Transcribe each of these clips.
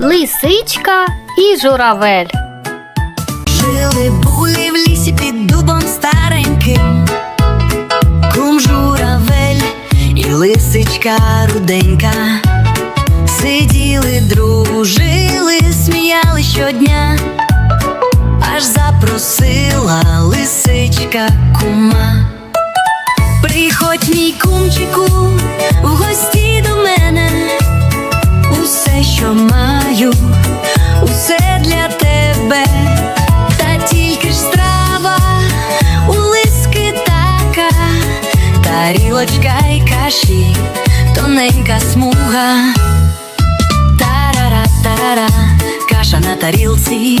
Лисичка і журавель. Жили були в лісі під дубом стареньким, кум журавель і лисичка руденька. Сиділи, дружили, сміяли щодня, аж запросила лисичка кума. Приходь, мій кумчику, в гості до мене. Усе, що маю, усе для тебе, та тільки ж страва у лиски така, тарілочка й каші, тоненька смуга. Тарара, тарара, каша на тарілці.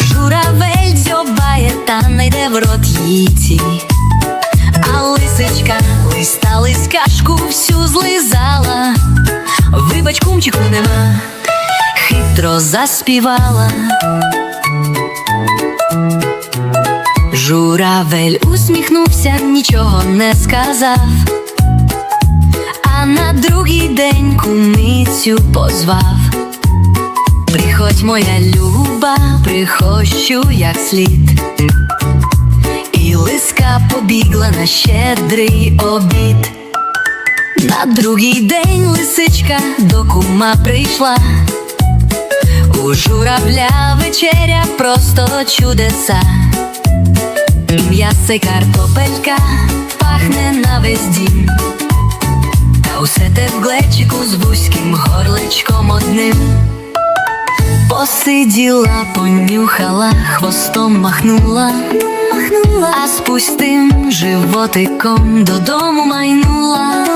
Журавель дзьобає та не йде в рот їці. А лисичка листа лискашку всю злизала. Кумчику нема, хитро заспівала. Журавель усміхнувся, нічого не сказав. А на другий день кумицю позвав. Приходь, моя люба, прихощу як слід. І лиска побігла на щедрий обід. На другий день лисичка до кума прийшла. У журавля вечеря просто чудеса. М'ясо картопелька пахне на весь дім. Та усе те в глечику з вузьким горличком одним. Посиділа, понюхала, хвостом махнула, махнула, а з пустим животиком додому майнула,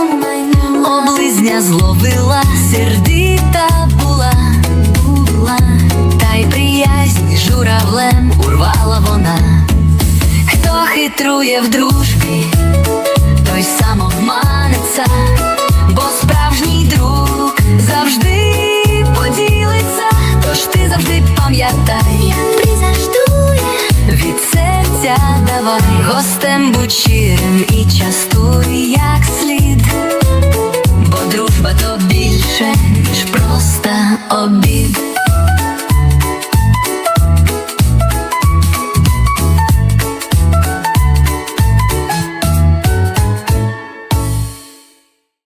зловила, сердита була, була, та й приязнь журавлем урвала вона. Хто хитрує в дружбі, той сам обманеться, бо справжній друг завжди поділиться. Тож ти завжди пам'ятай, від серця давай. Гостем будь щирим і частуй як слід, бо